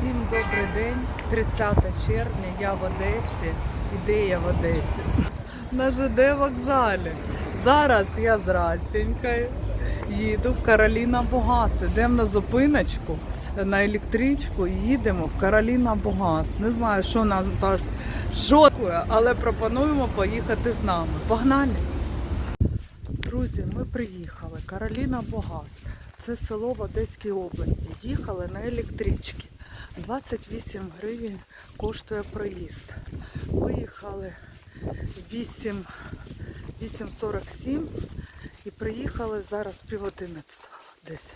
Всім добрий день, 30 червня, я в Одесі. Ідея в Одесі. На ЖД вокзалі. Зараз я з Растенькою їду в Кароліна Богас. Йдемо на зупиночку на електричку і їдемо в Кароліна Богас. Не знаю, що нам нас шокує, але пропонуємо поїхати з нами. Погнали! Друзі, ми приїхали. Кароліна Богас. Це село в Одеській області. Їхали на електричці. 28 гривень коштує проїзд. Виїхали 8, 8.47 і приїхали зараз пів одинадцятого десь.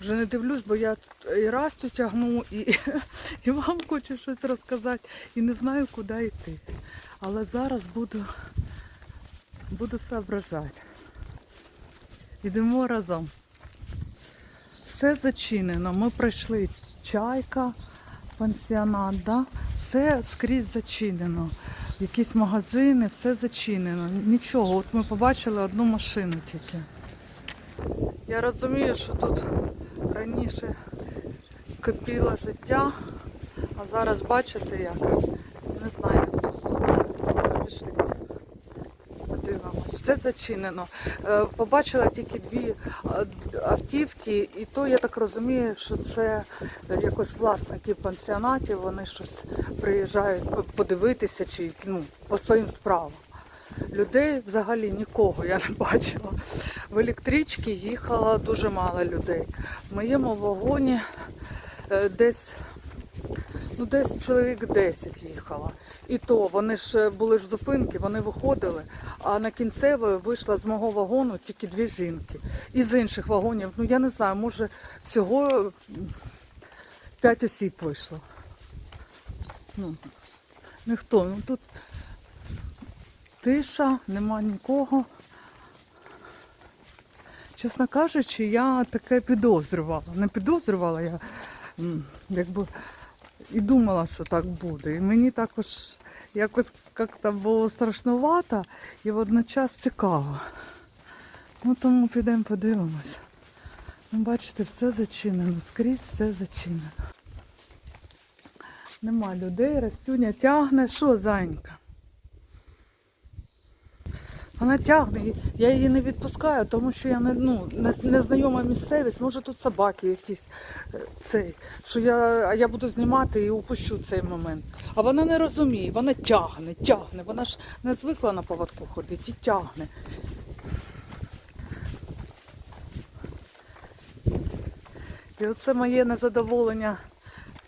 Вже не дивлюсь, бо я і Растю тягну, і, і вам хочу щось розказати, і не знаю, куди йти. Але зараз буду, буду соображати. Йдемо разом. Все зачинено. Ми пройшли чайка, пансіонат, да? все скрізь зачинено. Якісь магазини, все зачинено. Нічого, от ми побачили одну машину тільки. Я розумію, що тут раніше кипіло життя, а зараз бачите як. Не знаю, як тут сторону. Пішли. Подивимось. Все зачинено. Е, Побачила тільки дві е, автівки, і то я так розумію, що це якось власники пансіонатів, вони щось приїжджають подивитися чи ну, по своїм справам. Людей взагалі нікого я не бачила. В електричці їхало дуже мало людей. В моєму вагоні е, десь Ну, десь чоловік 10 їхало. І то вони ж були ж зупинки, вони виходили. А на кінцевої вийшла з мого вагону тільки дві жінки. І з інших вагонів, ну я не знаю, може всього 5 осіб вийшло. Ну, ніхто. Ну тут тиша, нема нікого. Чесно кажучи, я таке підозрювала. Не підозрювала я, якби і думала, що так буде. І мені також якось як-то було страшнувато і водночас цікаво. Ну тому підемо подивимось. Ну, бачите, все зачинено, скрізь все зачинено. Нема людей, Растюня тягне. Що, зайнька? Вона тягне, я її не відпускаю, тому що я не, ну, не, незнайома місцевість, може тут собаки якісь е, цей, що я, а я буду знімати і упущу цей момент. А вона не розуміє, вона тягне, тягне, вона ж не звикла на поводку ходити і тягне. І оце моє незадоволення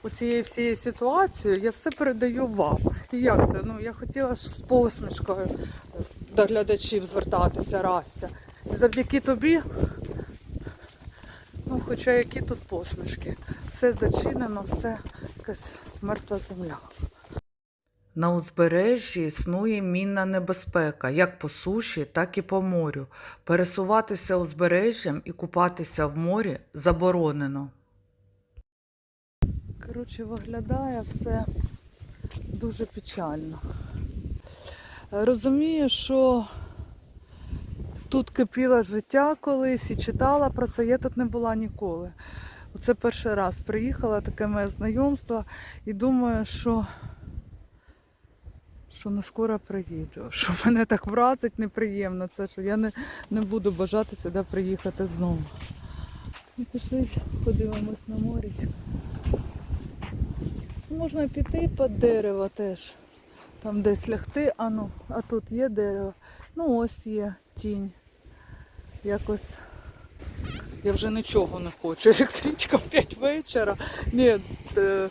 у цієї всієї ситуації, я все передаю вам. І як це? Ну, я хотіла ж з посмішкою до глядачів звертатися, Растя. І завдяки тобі, ну, хоча які тут посмішки, все зачинено, все якась мертва земля. На узбережжі існує мінна небезпека як по суші, так і по морю. Пересуватися узбережжям і купатися в морі заборонено. Коротше, виглядає все дуже печально. Розумію, що тут кипіло життя колись і читала про це, я тут не була ніколи. Оце перший раз приїхала, таке моє знайомство, і думаю, що, що не скоро приїду. Що мене так вразить неприємно, це що я не, не буду бажати сюди приїхати знову. Ну, пішли, подивимось на морічку. Можна піти під дерево теж. Там десь лягти, а ну, а тут є дерево. Ну ось є тінь. Якось. Я вже нічого не хочу. Електричка в 5 вечора. Ні, е,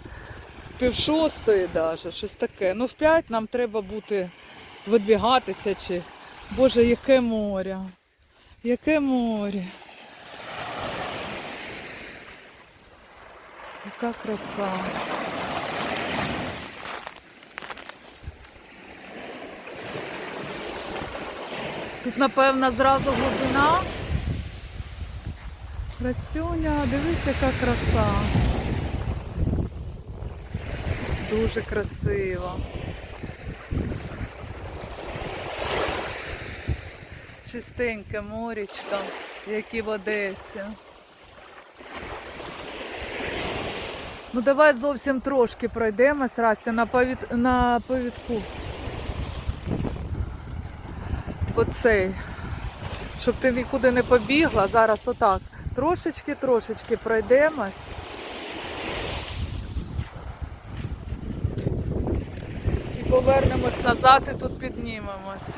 пів шостої навіть, щось таке. Ну в 5 нам треба бути, видвігатися чи. Боже, яке море. Яке море. Яка краса. Тут, напевно, зразу глибина. Растюня, дивись, яка краса. Дуже красиво. Чистеньке морічко, як і в Одесі. Ну давай зовсім трошки пройдемось, Растя, на, повід... на повідку. Оцей. Щоб ти нікуди не побігла, зараз отак. Трошечки-трошечки пройдемось. І повернемось назад і тут піднімемось.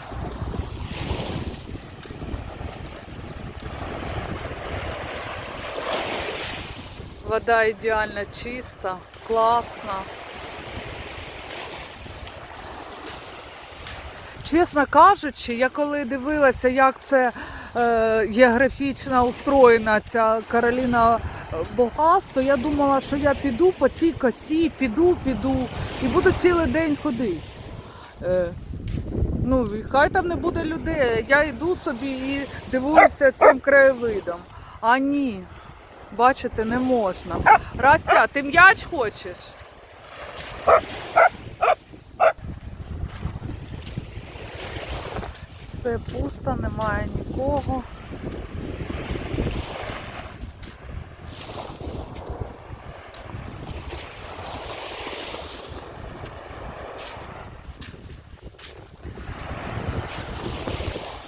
Вода ідеально чиста, класна. Чесно кажучи, я коли дивилася, як це е, географічно устроєна ця Кароліна Богас, то я думала, що я піду по цій косі, піду, піду і буду цілий день ходити. Е, ну, хай там не буде людей. Я йду собі і дивуюся цим краєвидом. А ні, бачите, не можна. Растя, ти м'яч хочеш? Все пусто, немає нікого.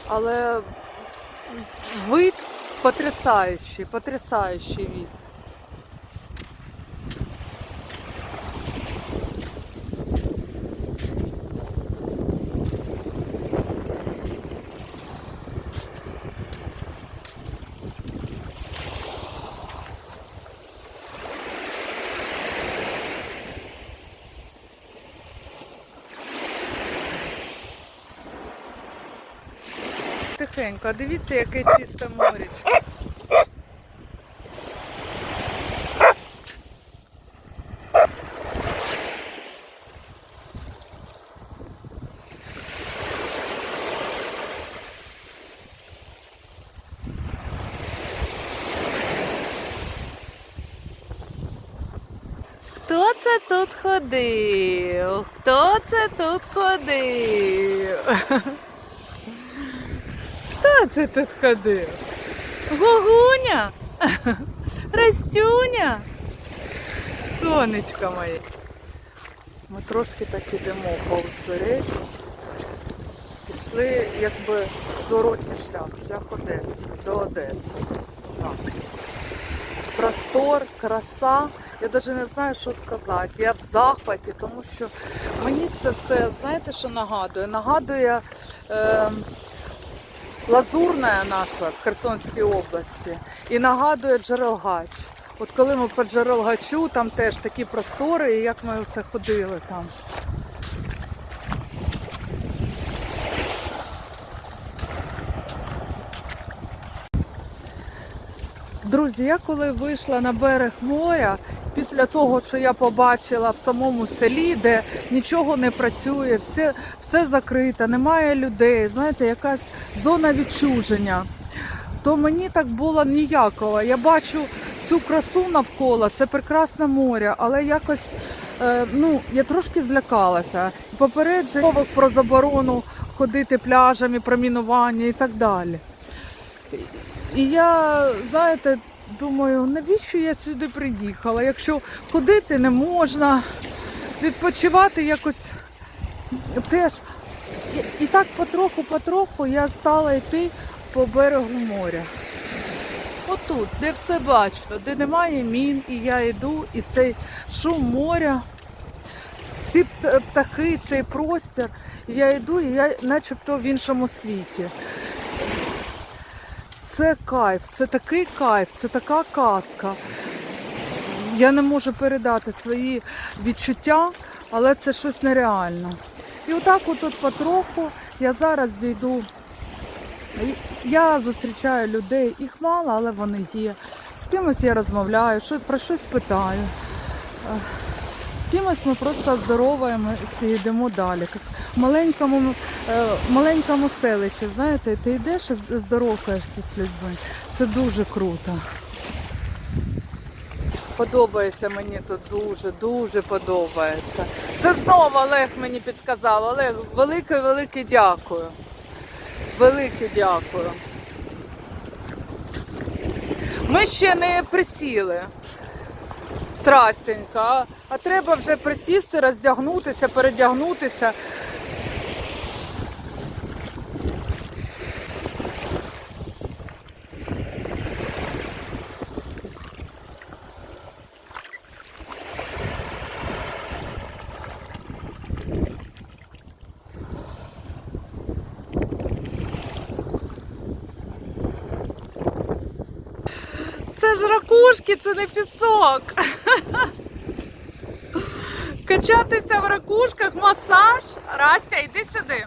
Але вид потрясаючий, потрясаючий вид. Тихенько, а дивіться, яке чисте морячко. Хто це тут ходив? Хто це тут ходив? Хто це тут ходив? Гугуня? Растюня? Сонечко моє. Ми трошки так ідемо по узбережжю. Пішли якби зворотній шлях, шлях Одеси, до Одеси. Так. Простор, краса. Я навіть не знаю, що сказати. Я в захваті, тому що мені це все, знаєте, що нагадує? Нагадує. Е, Лазурна наша в Херсонській області і нагадує Джерелгач. От коли ми по Джерелгачу, там теж такі простори, і як ми оце ходили там. Друзі, я коли вийшла на берег моря, після того, що я побачила в самому селі, де нічого не працює, все, все закрито, немає людей, знаєте, якась зона відчуження, то мені так було ніяково. Я бачу цю красу навколо, це прекрасне море, але якось е, ну, я трошки злякалася. Попереджень про заборону ходити пляжами, промінування і так далі. І я, знаєте, думаю, навіщо я сюди приїхала? Якщо ходити не можна, відпочивати якось теж. І, так потроху-потроху я стала йти по берегу моря. Отут, де все бачно, де немає мін, і я йду, і цей шум моря, ці птахи, цей простір. Я йду, і я начебто в іншому світі. Це кайф, це такий кайф, це така казка. Я не можу передати свої відчуття, але це щось нереальне. І отак от потроху я зараз дійду. Я зустрічаю людей, їх мало, але вони є. З кимось я розмовляю, про щось питаю. Кимось ми просто здороваємося і йдемо далі. Як в маленькому, е, маленькому селищі, знаєте, ти йдеш і здоровкаєшся з людьми. Це дуже круто. Подобається мені тут дуже, дуже подобається. Це знову Олег мені підказав. Олег, велике-велике дякую. Велике дякую. Ми ще не присіли. Здрастенька. А, а треба вже присісти, роздягнутися, передягнутися. Це ж ракушки, це не пісок. Качатися в ракушках, масаж. Растя, йди сюди.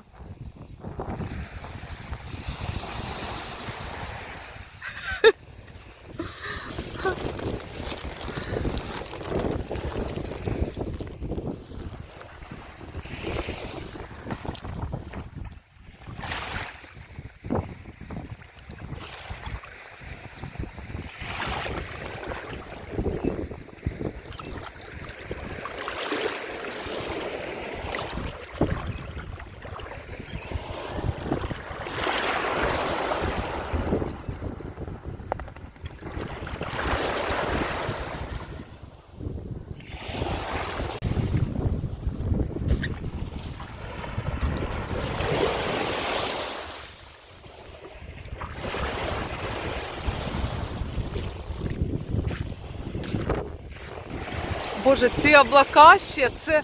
Боже, ці облака ще, це,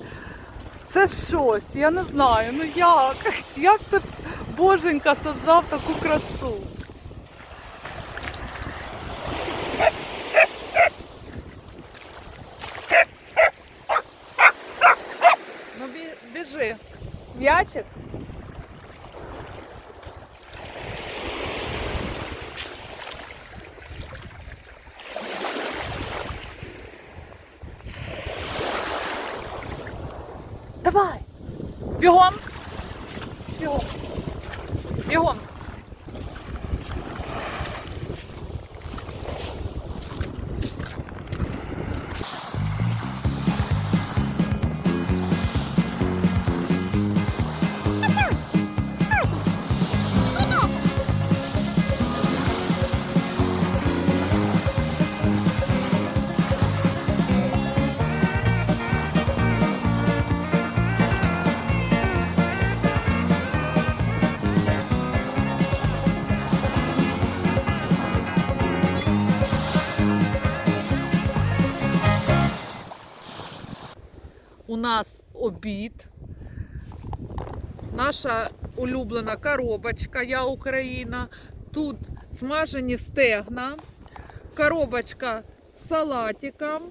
це щось, я не знаю, ну як? Як це Боженька создав таку красу? Ну біжи. М'ячик? Бігом. Нас обід. Наша улюблена коробочка, я Україна. Тут смажені стегна, коробочка з салатиком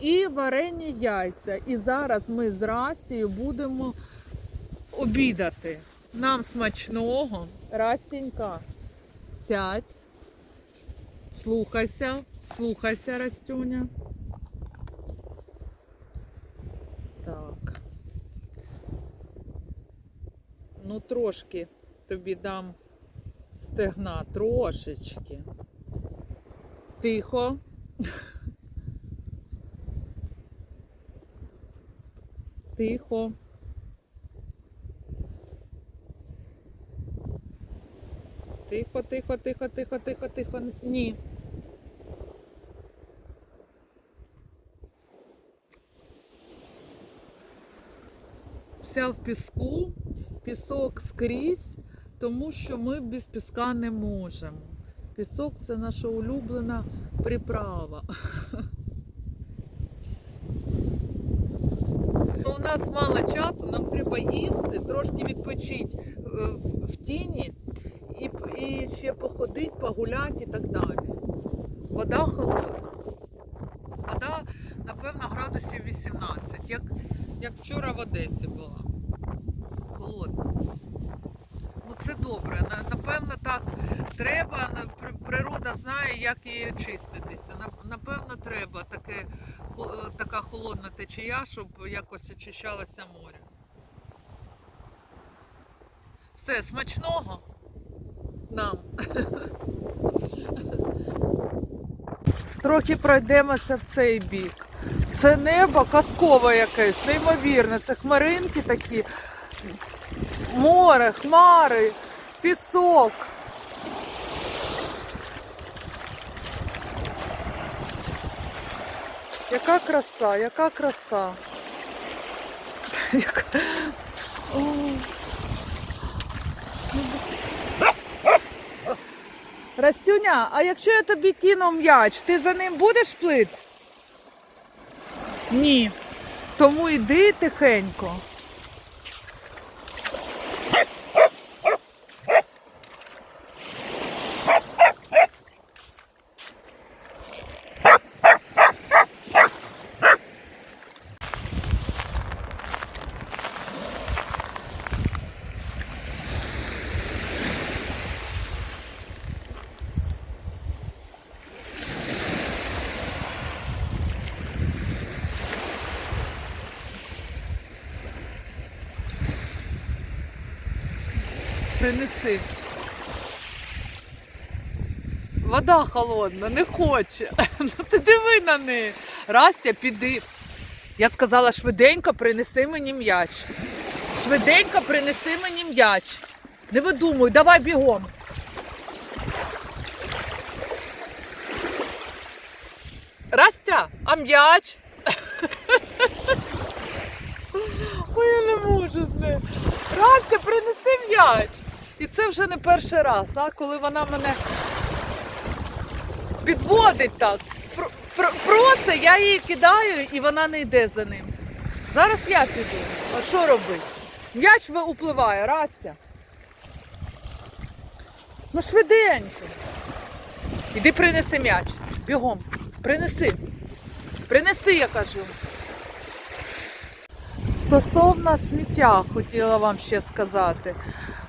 і варені яйця. І зараз ми з Растією будемо обідати. Нам смачного. Растінька, сядь, слухайся, слухайся, Растюня. Так. Ну, трошки тобі дам стегна, трошечки. Тихо. Тихо. Тихо, тихо, тихо, тихо, тихо, тихо. Ні. вся в піску, пісок скрізь, тому що ми без піска не можемо. Пісок це наша улюблена приправа. У нас мало часу, нам треба їсти, трошки відпочити е, в- тіні і ще походити, погуляти і так далі. Вода холодна. Вода, напевно, градусів 18, як, як вчора в Одесі була. Холодна. Ну це добре. Напевно, так треба. Природа знає, як її чиститися. Напевно, треба таке, така холодна течія, щоб якось очищалося море. Все, смачного нам. Трохи пройдемося в цей бік. Це небо казкове якесь, неймовірне. Це хмаринки такі, море, хмари, пісок. Яка краса, яка краса. Растюня, а якщо я тобі кину м'яч, ти за ним будеш плити? Ні. Тому йди тихенько. Принеси. Вода холодна, не хоче. Ну ти диви на неї. Растя, піди. Я сказала, швиденько принеси мені м'яч. Швиденько принеси мені м'яч. Не видумуй, давай бігом. Растя, а м'яч? Ой, я не можу з нею. Растя, принеси м'яч. І це вже не перший раз, а коли вона мене підводить так. Про- про- Просить, я її кидаю і вона не йде за ним. Зараз я піду. А що робити? М'яч upливає, Растя. Ну швиденько. Іди принеси м'яч. Бігом. Принеси. Принеси, я кажу. Стосовно сміття хотіла вам ще сказати.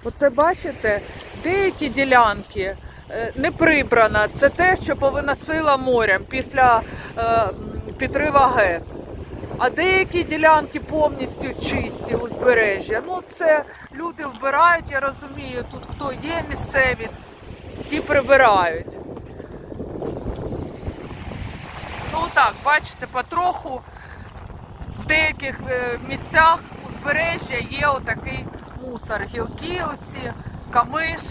Оце бачите, деякі ділянки е, не прибрано. Це те, що повиносила морем після е, підрива ГЕС. А деякі ділянки повністю чисті узбережжя. Ну це люди вбирають, я розумію, тут хто є місцеві, ті прибирають. Ну так, бачите, потроху в деяких е, місцях узбережжя є отакий мусор. гілківці, камиш.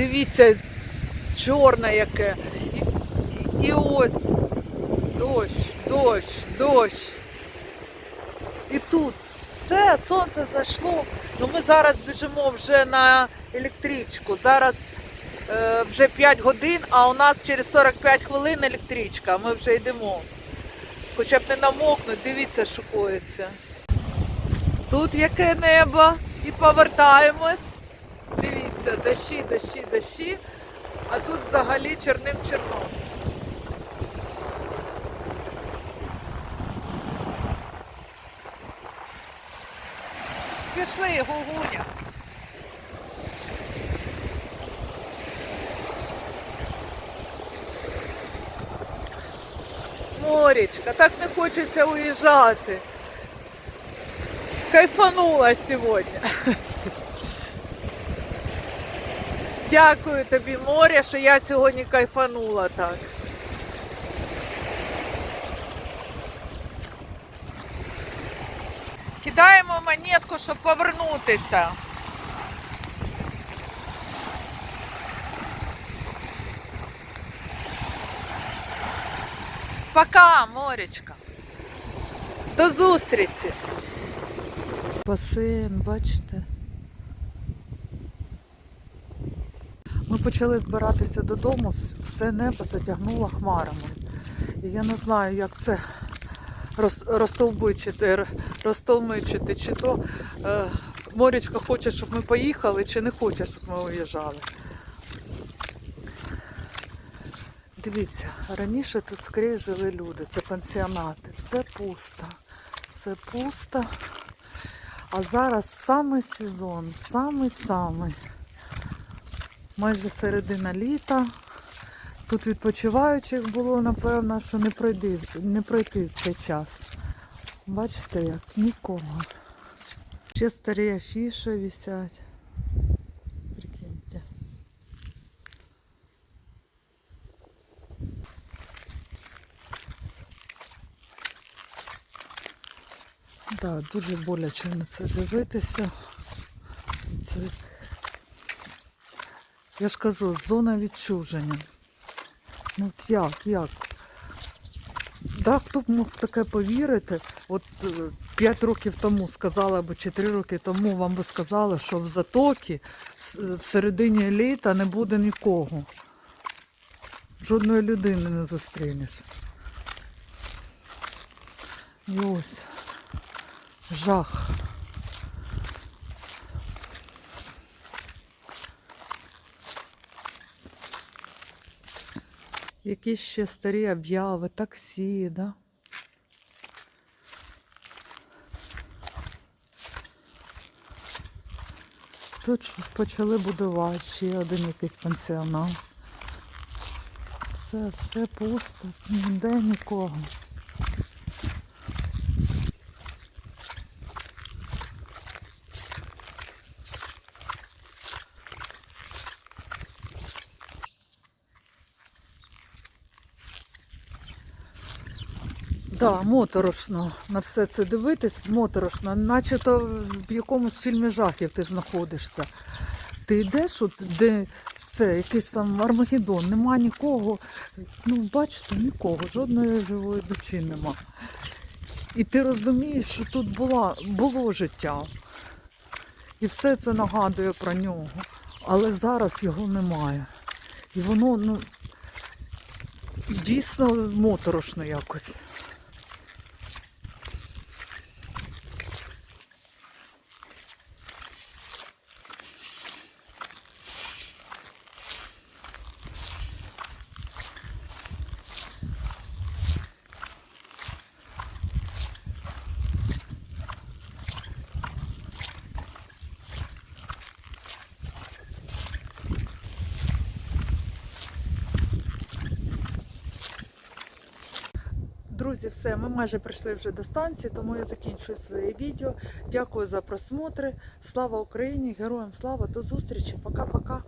Дивіться, чорне яке. І, і, і ось дощ, дощ, дощ. І тут все, сонце зайшло. Ну ми зараз біжимо вже на електричку. Зараз е, вже 5 годин, а у нас через 45 хвилин електричка. Ми вже йдемо. Хоча б не намокнуть, дивіться, що. Тут яке небо. І повертаємось. Дивіться, дощі, дощі, дощі. А тут взагалі чорним черном. Пішли, гугуня. Морічка, так не хочеться уїжджати. Кайфанула сьогодні. Дякую тобі, море, що я сьогодні кайфанула так. Кидаємо монетку, щоб повернутися. Пока, моречка. До зустрічі. Басейн, бачите? Почали збиратися додому, все небо затягнуло хмарами. І я не знаю, як це роз- розтовбичити, розтолмичити, чи то е, Морічка хоче, щоб ми поїхали, чи не хоче, щоб ми уїжджали. Дивіться, раніше тут скрізь жили люди, це пансіонати, все пусто, все пусто. А зараз саме сезон, самий-самий. Майже середина літа. Тут відпочиваючих було, напевно, що не пройти, не пройти в цей час. Бачите як? Нікого. Ще старі афіші висять. Прикиньте. Так, дуже боляче на це дивитися. Це... Я ж кажу, зона відчуження. Ну от як, як? Так, хто б мог таке повірити? От 5 років тому сказали, або 4 роки тому вам би сказали, що в затокі с- в середині літа не буде нікого. Жодної людини не зустрінеш. І ось жах. Якісь ще старі обяви, таксі, да? Тут почали будувати ще один якийсь пансіонат. Все, все пусто, ніде нікого. Да, моторошно на все це дивитись, моторошно, наче то в якомусь фільмі жахів ти знаходишся. Ти йдеш, от, де це, якийсь там Армагеддон, нема нікого. Ну, бачите, нікого, жодної живої душі нема. І ти розумієш, що тут була, було життя. І все це нагадує про нього. Але зараз його немає. І воно, ну, дійсно моторошно якось. Друзі, все, ми майже прийшли вже до станції, тому я закінчую своє відео. Дякую за просмотри. Слава Україні! Героям слава! До зустрічі! Пока-пока!